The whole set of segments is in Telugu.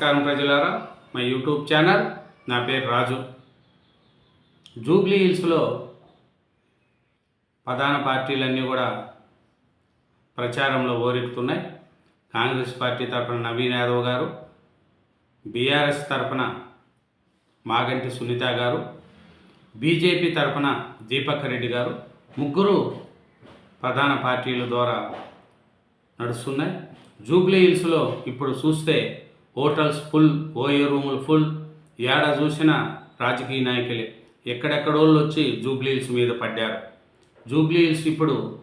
నమస్కారం ప్రజలారా. మా యూట్యూబ్ ఛానల్ నా పేరు రాజు. జూబ్లీ హిల్స్లో ప్రధాన పార్టీలన్నీ కూడా ప్రచారంలో ఓరెక్కుతున్నాయి కాంగ్రెస్ పార్టీ తరఫున నవీన్ యాదవ్ గారు బీఆర్ఎస్ తరఫున మాగంటి సునీత గారు బీజేపీ తరఫున దీపక్ రెడ్డి గారు ముగ్గురు ప్రధాన పార్టీల ద్వారా నడుస్తున్నాయి. జూబ్లీ హిల్స్లో ఇప్పుడు చూస్తే హోటల్స్ ఫుల్ ఓయో రూములు ఫుల్. ఏడ చూసినా రాజకీయ నాయకులే. ఎక్కడెక్కడోళ్ళు వచ్చి జూబ్లీ హిల్స్ మీద పడ్డారు. జూబ్లీ హిల్స్ ఇప్పుడు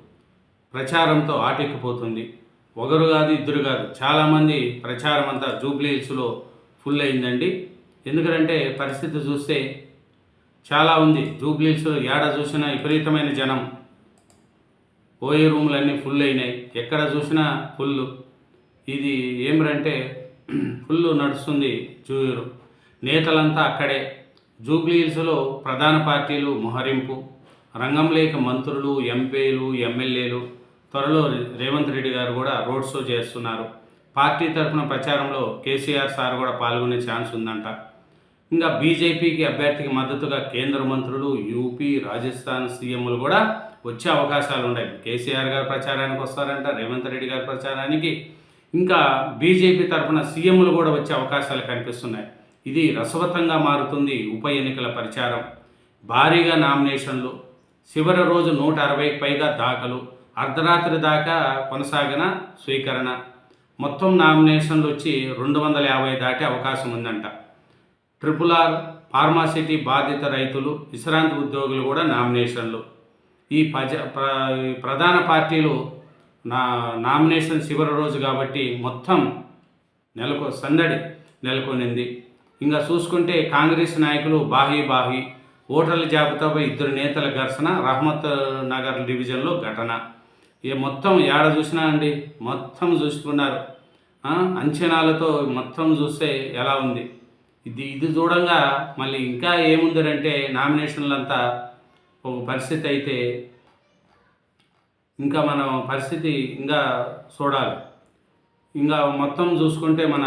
ప్రచారంతో ఆటెక్కిపోతుంది. ఒకరు కాదు ఇద్దరు కాదు. చాలామంది ప్రచారం అంతా జూబ్లీ హిల్స్లో ఫుల్ అయిందండి. ఎందుకంటే పరిస్థితి చూస్తే చాలా ఉంది. జూబ్లీ హిల్స్లో ఏడ చూసినా విపరీతమైన జనం. ఓయే రూములన్నీ ఫుల్ అయినాయి. ఎక్కడ చూసినా ఫుల్ ఇది ఏమిరంటే ఫుల్ నడుస్తుంది జూయూరు నేతలంతా అక్కడే. జూబ్లీహిల్స్లో ప్రధాన పార్టీలు మొహరింపు రంగంలేక మంత్రులు ఎంపీలు ఎమ్మెల్యేలు త్వరలో రేవంత్ రెడ్డి గారు కూడా రోడ్ షో చేస్తున్నారు. పార్టీ తరఫున ప్రచారంలో కేసీఆర్ సార్ కూడా పాల్గొనే ఛాన్స్ ఉందంట. ఇంకా బీజేపీకి అభ్యర్థికి మద్దతుగా కేంద్ర మంత్రులు యూపీ రాజస్థాన్ సీఎంలు కూడా వచ్చే అవకాశాలు ఉన్నాయి కేసీఆర్ గారు ప్రచారానికి వస్తారంట రేవంత్ రెడ్డి గారి ప్రచారానికి. ఇంకా బీజేపీ తరఫున సీఎంలు కూడా వచ్చే అవకాశాలు కనిపిస్తున్నాయి. ఇది రసవతంగా మారుతుంది ఉప ఎన్నికల ప్రచారం. భారీగా నామినేషన్లు చివరి రోజు నూట అరవైకి పైగా దాఖలు అర్ధరాత్రి దాకా కొనసాగిన స్వీకరణ. మొత్తం నామినేషన్లు వచ్చి రెండు వందల యాభై దాటే అవకాశం ఉందంట. ట్రిపుల్ ఆర్ ఫార్మాసిటీ బాధిత రైతులు విశ్రాంతి ఉద్యోగులు కూడా నామినేషన్లు. ఈ ప్రజ ప్రధాన పార్టీలు నా నామినేషన్ చివరి రోజు కాబట్టి మొత్తం నెలకు సందడి నెలకొనింది. ఇంకా చూసుకుంటే కాంగ్రెస్ నాయకులు బాహీ బాహీ ఓటర్ల జాబితాపై ఇద్దరు నేతల ఘర్షణ రహమత్ నగర్ డివిజన్లో ఘటన. ఏ మొత్తం ఏడ చూసినా అండి మొత్తం చూసుకున్నారు. అంచనాలతో మొత్తం చూస్తే ఎలా ఉంది? ఇది ఇది చూడంగా మళ్ళీ ఇంకా ఏముందంటే నామినేషన్లంతా ఒక పరిస్థితి అయితే ఇంకా మనం పరిస్థితి ఇంకా చూడాలి. ఇంకా మొత్తం చూసుకుంటే మన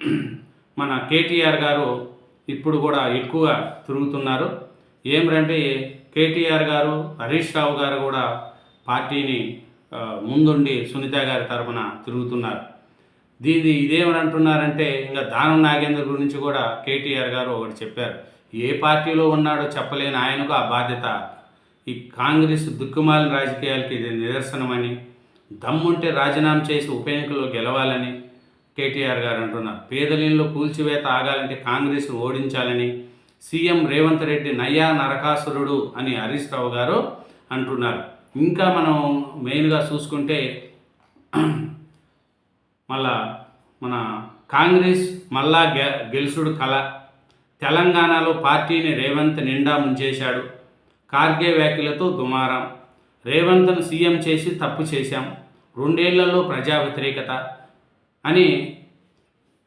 మన కేటీఆర్ గారు ఇప్పుడు కూడా ఎక్కువగా తిరుగుతున్నారు. ఏమిటంటే కేటీఆర్ గారు హరీష్ రావు గారు కూడా పార్టీని ముందుండి సునీత గారి తరపున తిరుగుతున్నారు. దీని ఇదేమని అంటున్నారంటే ఇంకా దానం నాగేందర్ గురించి కూడా కేటీఆర్ గారు ఒకటి చెప్పారు. ఏ పార్టీలో ఉన్నాడో చెప్పలేని ఆయనకు ఆ బాధ్యత ఈ కాంగ్రెస్ దుక్కుమాలిన రాజకీయాలకి ఇది నిదర్శనమని దమ్ముంటే రాజీనామా చేసి ఉప ఎన్నికల్లో గెలవాలని కేటీఆర్ గారు అంటున్నారు. పేదలింలో కూల్చివేత ఆగాలంటే కాంగ్రెస్ను ఓడించాలని సీఎం రేవంత్ రెడ్డి నయ్యా నరకాసురుడు అని హరీష్ రావు గారు అంటున్నారు. ఇంకా మనం మెయిన్గా చూసుకుంటే మళ్ళా మన కాంగ్రెస్ మళ్ళా గె గెలుసుడు కళ తెలంగాణలో పార్టీని రేవంత్ నిండా ముంచేశాడు. కార్గే వ్యాఖ్యలతో దుమారం. రేవంత్ను సీఎం చేసి తప్పు చేశాం. రెండేళ్ళలో ప్రజా వ్యతిరేకత అని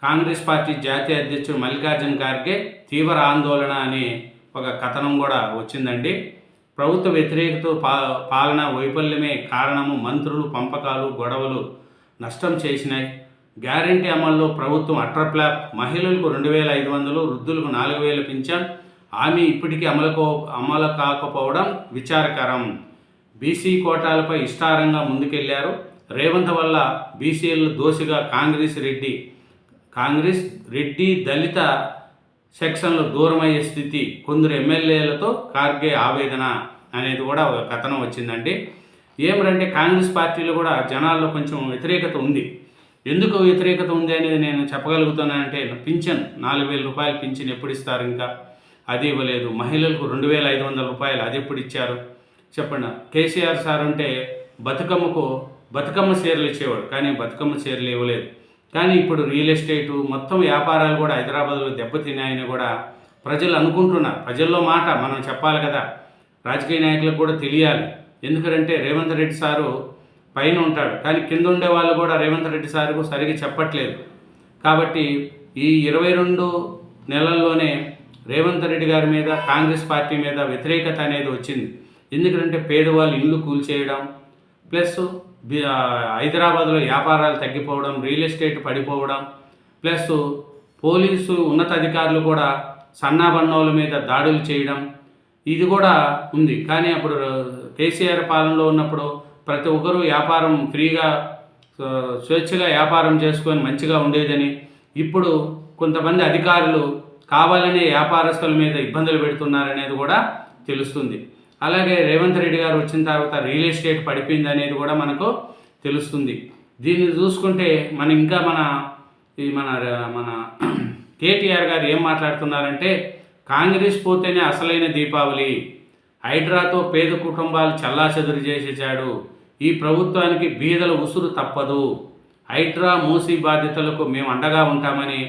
కాంగ్రెస్ పార్టీ జాతీయ అధ్యక్షుడు మల్లికార్జున ఖార్గే తీవ్ర ఆందోళన అనే ఒక కథనం కూడా వచ్చిందండి. ప్రభుత్వ వ్యతిరేకతో పా పాలన వైఫల్యమే కారణము మంత్రులు పంపకాలు గొడవలు నష్టం చేసినాయి. గ్యారంటీ అమల్లో ప్రభుత్వం అట్రప్లాప్. మహిళలకు రెండు వేల ఐదు వందలు వృద్ధులకు నాలుగు వేల పింఛన్. హామీ ఇప్పటికీ అమలుకో అమలు కాకపోవడం విచారకరం. బీసీ కోటాలపై ఇష్టారంగా ముందుకెళ్ళారు. రేవంత్ వల్ల బీసీలు దోషిగా కాంగ్రెస్ రెడ్డి కాంగ్రెస్ రెడ్డి దళిత సెక్షన్లు దూరమయ్యే స్థితి కొందరు ఎమ్మెల్యేలతో కార్గే ఆవేదన అనేది కూడా ఒక కథనం వచ్చిందండి. ఏమిటంటే కాంగ్రెస్ పార్టీలో కూడా జనాల్లో కొంచెం వ్యతిరేకత ఉంది. ఎందుకు వ్యతిరేకత ఉంది అనేది నేను చెప్పగలుగుతున్నానంటే పింఛన్ నాలుగు వేల రూపాయలు పింఛన్ ఎప్పుడు ఇస్తారు ఇంకా? అది ఇవ్వలేదు. మహిళలకు రెండు వేల ఐదు వందల రూపాయలు అది ఎప్పుడు ఇచ్చారు? చెప్పండి. కేసీఆర్ సార్ అంటే బతుకమ్మకు బతుకమ్మ చీరలు ఇచ్చేవాడు కానీ బతుకమ్మ చీరలు ఇవ్వలేదు. కానీ ఇప్పుడు రియల్ ఎస్టేటు మొత్తం వ్యాపారాలు కూడా హైదరాబాద్లో దెబ్బతిన్నాయని కూడా ప్రజలు అనుకుంటున్నారు. ప్రజల్లో మాట మనం చెప్పాలి కదా. రాజకీయ నాయకులకు కూడా తెలియాలి. ఎందుకంటే రేవంత్ రెడ్డి సారు పైన ఉంటాడు. కానీ కింద ఉండే వాళ్ళు కూడా రేవంత్ రెడ్డి సారుకు సరిగ్గా చెప్పట్లేదు. కాబట్టి ఈ ఇరవై రెండు నెలల్లోనే రేవంత్ రెడ్డి గారి మీద కాంగ్రెస్ పార్టీ మీద వ్యతిరేకత అనేది వచ్చింది. ఎందుకంటే పేదవాళ్ళు ఇల్లు కూల్చేయడం ప్లస్ హైదరాబాద్లో వ్యాపారాలు తగ్గిపోవడం రియల్ ఎస్టేట్ పడిపోవడం ప్లస్ పోలీసు ఉన్నతాధికారులు కూడా సన్నాబన్నోల మీద దాడులు చేయడం ఇది కూడా ఉంది. కానీ అప్పుడు కేసీఆర్ పాలనలో ఉన్నప్పుడు ప్రతి ఒక్కరూ వ్యాపారం ఫ్రీగా స్వేచ్ఛగా వ్యాపారం చేసుకొని మంచిగా ఉండేదని ఇప్పుడు కొంతమంది అధికారులు కావాలనే వ్యాపారస్తుల మీద ఇబ్బందులు పెడుతున్నారనేది కూడా తెలుస్తుంది. అలాగే రేవంత్ రెడ్డి గారు వచ్చిన తర్వాత రియల్ ఎస్టేట్ పడిపోయింది అనేది కూడా మనకు తెలుస్తుంది. దీన్ని చూసుకుంటే మన ఇంకా మన ఈ మన మన కేటీఆర్ గారు ఏం మాట్లాడుతున్నారంటే కాంగ్రెస్ పోతేనే అసలైన దీపావళి హైడ్రాతో పేద కుటుంబాలు చల్లాచెదురు చేసేశాడు ఈ ప్రభుత్వానికి బీదల ఉసురు తప్పదు హైడ్రా మూసి బాధితులకు మేము అండగా ఉంటామని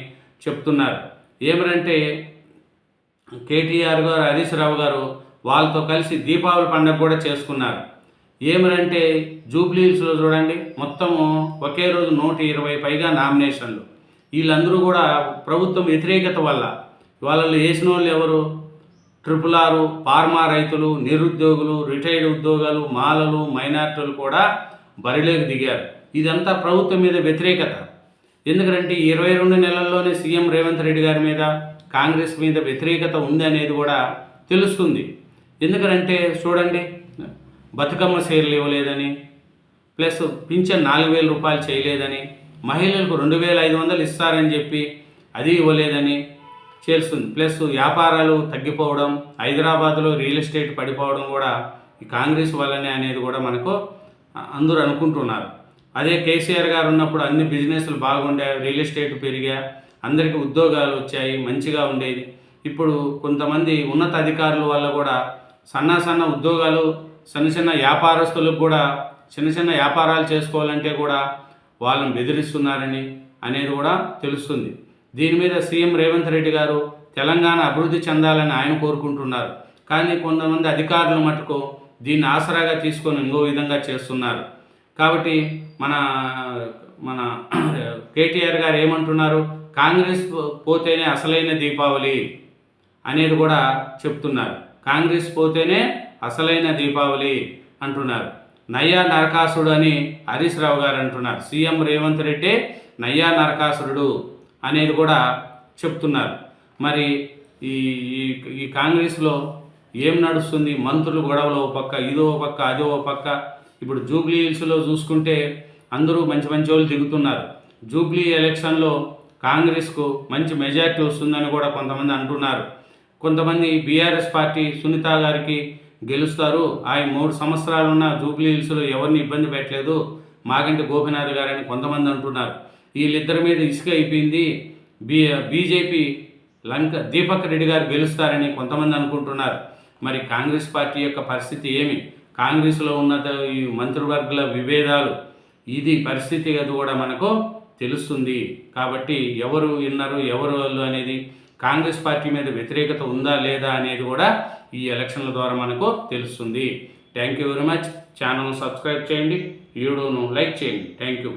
చెప్తున్నారు. ఏమనంటే కేటీఆర్ గారు హరీష్ రావు గారు వాళ్ళతో కలిసి దీపావళి పండుగ కూడా చేసుకున్నారు. ఏమనంటే జూబ్లీహిల్స్లో చూడండి మొత్తము ఒకే రోజు నూట ఇరవై పైగా నామినేషన్లు. వీళ్ళందరూ కూడా ప్రభుత్వం వ్యతిరేకత వల్ల వాళ్ళలో వేసిన వాళ్ళు ఎవరు? ట్రిపుల్ ఆరు ఫార్మా రైతులు నిరుద్యోగులు రిటైర్డ్ ఉద్యోగాలు మాలలు మైనార్టీలు కూడా బరిలోకి దిగారు. ఇదంతా ప్రభుత్వం మీద వ్యతిరేకత. ఎందుకంటే ఇరవై రెండు నెలల్లోనే సీఎం రేవంత్ రెడ్డి గారి మీద కాంగ్రెస్ మీద వ్యతిరేకత ఉంది అనేది కూడా తెలుస్తుంది. ఎందుకంటే చూడండి బతుకమ్మ సేర్లు ఇవ్వలేదని ప్లస్ పింఛన్ నాలుగు వేల రూపాయలు చేయలేదని మహిళలకు రెండు వేల ఐదు వందలు ఇస్తారని చెప్పి అది ఇవ్వలేదని చేస్తుంది ప్లస్ వ్యాపారాలు తగ్గిపోవడం హైదరాబాద్లో రియల్ ఎస్టేట్ పడిపోవడం కూడా ఈ కాంగ్రెస్ వల్లనే అనేది కూడా మనకు అందరూ అనుకుంటున్నారు. అదే కేసీఆర్ గారు ఉన్నప్పుడు అన్ని బిజినెస్లు బాగుండే రియల్ ఎస్టేట్ పెరిగా అందరికీ ఉద్యోగాలు వచ్చాయి మంచిగా ఉండేది. ఇప్పుడు కొంతమంది ఉన్నత అధికారుల వల్ల కూడా సన్న సన్న ఉద్యోగాలు చిన్న చిన్న వ్యాపారస్తులకు కూడా చిన్న చిన్న వ్యాపారాలు చేసుకోవాలంటే కూడా వాళ్ళని బెదిరిస్తున్నారని అనేది కూడా తెలుస్తుంది. దీని మీద సీఎం రేవంత్ రెడ్డి గారు తెలంగాణ అభివృద్ధి చెందాలని ఆయన కోరుకుంటున్నారు. కానీ కొంతమంది అధికారులు మటుకు దీన్ని ఆసరాగా తీసుకొని ఇంకో విధంగా చేస్తున్నారు. కాబట్టి మన మన కేటీఆర్ గారు ఏమంటున్నారు? కాంగ్రెస్ పోతేనే అసలైన దీపావళి అనేది కూడా చెప్తున్నారు. కాంగ్రెస్ పోతేనే అసలైన దీపావళి అంటున్నారు. నయ్యా నరకాసుడు అని హరీష్ రావు గారు అంటున్నారు. సీఎం రేవంత్ రెడ్డి నయ్యా నరకాసురుడు అనేది కూడా చెప్తున్నారు. మరి ఈ ఈ- ఈ కాంగ్రెస్లో ఏం నడుస్తుంది? మంత్రులు గొడవలు ఓ పక్క ఇదో ఓ పక్క అదో ఓ పక్క. ఇప్పుడు జూబ్లీ హిల్స్లో చూసుకుంటే అందరూ మంచి మంచి వాళ్ళు దిగుతున్నారు. జూబ్లీ ఎలక్షన్లో కాంగ్రెస్కు మంచి మెజారిటీ వస్తుందని కూడా కొంతమంది అంటున్నారు. కొంతమంది బీఆర్ఎస్ పార్టీ సునీత గారికి గెలుస్తారు. ఆయన మూడు సంవత్సరాలున్న జూబ్లీ హిల్స్లో ఎవరిని ఇబ్బంది పెట్టలేదు? మాగంటి గోపినాథ్ గారని కొంతమంది అంటున్నారు. వీళ్ళిద్దరి మీద ఇసుక అయిపోయింది. బీ బీజేపీ లంక దీపక్ రెడ్డి గారు గెలుస్తారని కొంతమంది అనుకుంటున్నారు. మరి కాంగ్రెస్ పార్టీ యొక్క పరిస్థితి ఏమి? కాంగ్రెస్లో ఉన్న ఈ మంత్రివర్గుల విభేదాలు ఇది పరిస్థితి అది కూడా మనకు తెలుస్తుంది. కాబట్టి ఎవరు విన్నారు ఎవరు వాళ్ళు అనేది కాంగ్రెస్ పార్టీ మీద వ్యతిరేకత ఉందా లేదా అనేది కూడా ఈ ఎలక్షన్ల ద్వారా మనకు తెలుస్తుంది. Thank you very much. Channel subscribe చేయండి. వీడియోను లైక్ చేయండి. Thank you.